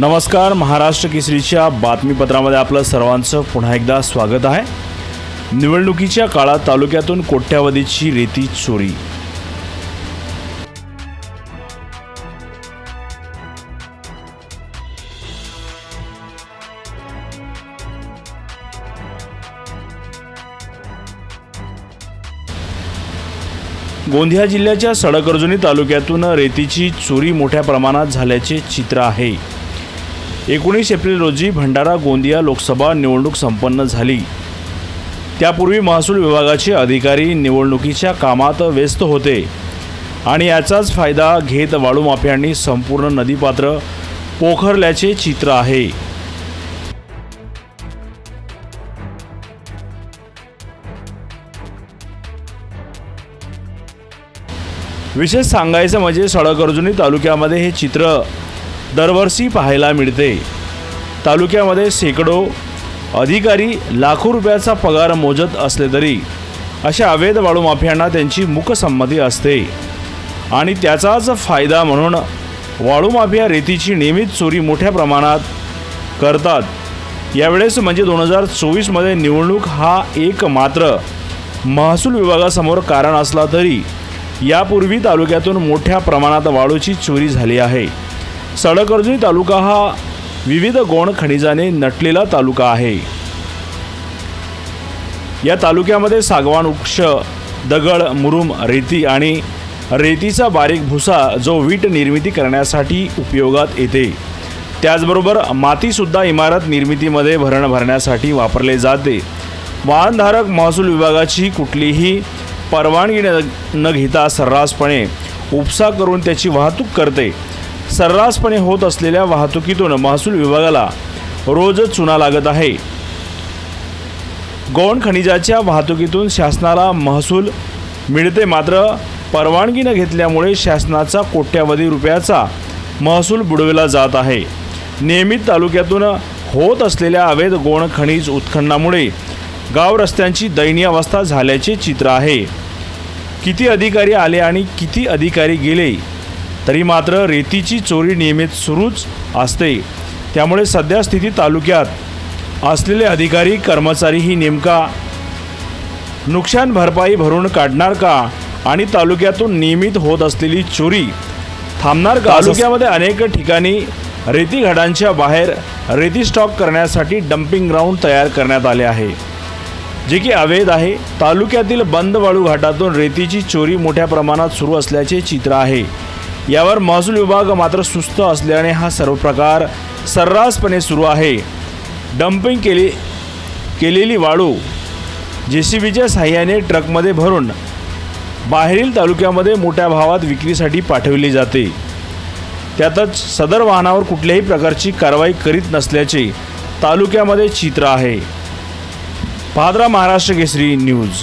नमस्कार महाराष्ट्र केसरीच्या बातमीपत्रामध्ये आपलं सर्वांचं पुन्हा एकदा स्वागत आहे. निवडणुकीच्या काळात तालुक्यातून कोट्यावधीची रेती चोरी. गोंदिया जिल्ह्याच्या सडकर्जुनी तालुक्यातून रेतीची चोरी मोठ्या प्रमाणात झाल्याचे चित्र आहे. एकोणीस एप्रिल रोजी भंडारा गोंदिया लोकसभा निवडणूक संपन्न झाली. त्यापूर्वी महसूल विभागाचे अधिकारी निवडणुकीच्या कामात व्यस्त होते आणि याचाच फायदा घेत वाळूमाफ्यांनी संपूर्ण नदीपात्र पोखरल्याचे चित्र आहे. विशेष सांगायचं म्हणजे सडकर्जुनी तालुक्यामध्ये हे चित्र दरवर्षी पाहायला मिळते. तालुक्यामध्ये शेकडो अधिकारी लाखो रुपयाचा पगार मोजत असले तरी अशा अवैध वाळू माफियांना त्यांची मुकसंमती असते. आणि त्याचाच फायदा म्हणून वाळू माफिया रेतीची नियमित चोरी मोठ्या प्रमाणात करतात. यावेळेस म्हणजे दोन हजार चोवीसमध्ये निवडणूक हा एक मात्र महसूल विभागासमोर कारण असला तरी यापूर्वी तालुक्यातून मोठ्या प्रमाणात वाळूची चोरी झाली आहे. सडकर्जी तालुका हा विविध गोण खनिजाने नटलेला तालुका आहे. या तालुक्यामध्ये सागवान वृक्ष दगड मुरुम रेती आणि रेतीचा बारीक भुसा जो वीट निर्मिती करण्यासाठी उपयोगात येते. त्याचबरोबर मातीसुद्धा इमारत निर्मितीमध्ये भरण भरण्यासाठी वापरले जाते. वाहनधारक महसूल विभागाची कुठलीही परवानगी न न घेता सर्रासपणे उपसा करून त्याची वाहतूक करते. सर्रासपणे होत असलेल्या वाहतुकीतून महसूल विभागाला रोज चुना लागत आहे. गौण खनिजाच्या वाहतुकीतून शासनाला महसूल मिळते मात्र परवानगी न घेतल्यामुळे शासनाचा कोट्यावधी रुपयाचा महसूल बुडविला जात आहे. नियमित तालुक्यातून होत असलेल्या अवैध गोण खनिज उत्खननामुळे गाव रस्त्यांची दयनीय अवस्था झाल्याचे चित्र आहे. किती अधिकारी आले आणि किती अधिकारी गेले तरी मात्र रेतीची चोरी नियमित सुरूच असते. त्यामुळे सध्या स्थिती तालुक्यात असलेले अधिकारी कर्मचारीही नेमका नुकसान भरपाई भरून काढणार का आणि तालुक्यातून नियमित होत असलेली चोरी थांबणार का? तालुक्यामध्ये अनेक ठिकाणी रेती घाटांच्या बाहेर रेती स्टॉक करण्यासाठी डम्पिंग ग्राउंड तयार करण्यात आले आहे. जे की अवैध आहे. तालुक्यातील बंद वाळू घाटातून रेतीची चोरी मोठ्या प्रमाणात सुरू असल्याचे चित्र आहे. यावर महसूल विभाग मात्र सुस्त असल्याने हा सर्व प्रकार सर्रासपणे सुरू आहे. डम्पिंग केली केलेली वाळू जे सी बीच्या साह्याने ट्रकमध्ये भरून बाहेरील तालुक्यामध्ये मोठ्या भावात विक्रीसाठी पाठविली जाते. त्यातच सदर वाहनावर कुठल्याही प्रकारची कारवाई करीत नसल्याचे तालुक्यामध्ये चित्र आहे. पादरा महाराष्ट्र केसरी न्यूज.